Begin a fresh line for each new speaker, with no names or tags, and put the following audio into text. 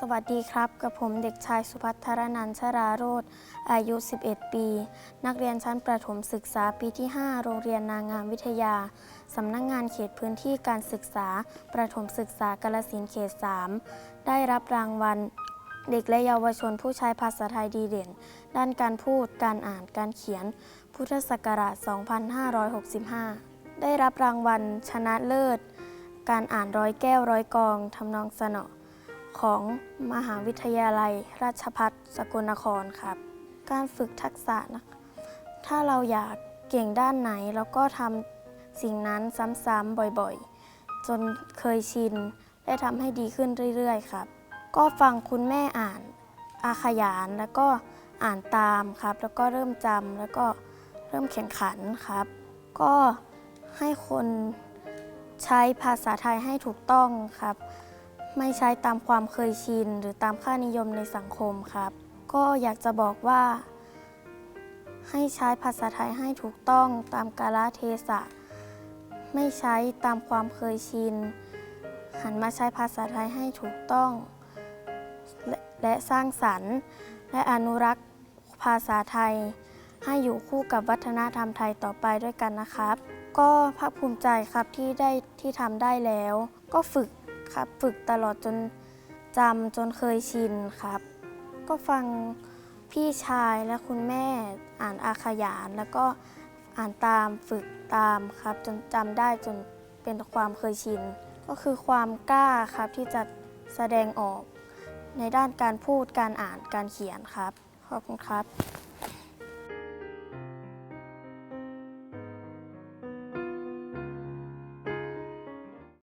สวัสดีครับ กับผมเด็กชายสุพัฒรนันท์ชราโรธอายุ 11 ปี นักเรียนชั้นประถมศึกษาปีที่ 5 โรงเรียนนางงามวิทยา สำนักงงานเขตพื้นที่การศึกษา ประถมศึกษากาลสินเขต 3 ได้รับรางวัล เด็กและเยาวชนผู้ใช้ภาษาไทยดีเด่น ด้านการพูด การอ่าน การเขียน พุทธศักราช 2565 ได้รับรางวัลชนะเลิศ การอ่านร้อยแก้วร้อยกองทำนองสนอ ของมหาวิทยาลัย ราชภัฏสกลนครครับ การฝึกทักษะนะถ้าเราอยากเก่งด้านไหนเราก็ทำสิ่งนั้นซ้ำๆบ่อยๆ จนเคยชินและทำให้ดีขึ้นเรื่อยๆ ครับ ก็ฟังคุณแม่อ่านอาขยานแล้วก็อ่านตามครับ แล้วก็เริ่มจำแล้วก็เริ่มแข่งขันครับ ก็ให้คนใช้ภาษาไทยให้ถูกต้องครับ ไม่ใช้ตามความเคยชิน หรือตามค่านิยมในสังคมครับ ก็อยากจะบอกว่า ให้ใช้ภาษาไทยให้ถูกต้องตามกาลเทศะ ไม่ใช้ตามความเคยชิน หันมาใช้ภาษาไทยให้ถูกต้อง และและสร้างสรรค์ และอนุรักษ์ภาษาไทย ให้อยู่คู่กับวัฒนธรรมไทยต่อไปด้วยกันนะครับ ก็ภาคภูมิใจครับที่ได้ที่ทำได้แล้ว ก็ฝึก ครับ ฝึกตลอดจนจำจนเคยชินครับ ก็ฟังพี่ชายและคุณแม่อ่านอาขยาน แล้วก็อ่านตามฝึกตามครับ จนจำได้จนเป็นความเคยชิน ก็คือความกล้าครับที่จะแสดงออกในด้านการพูดการอ่านการเขียนครับ ขอบคุณครับ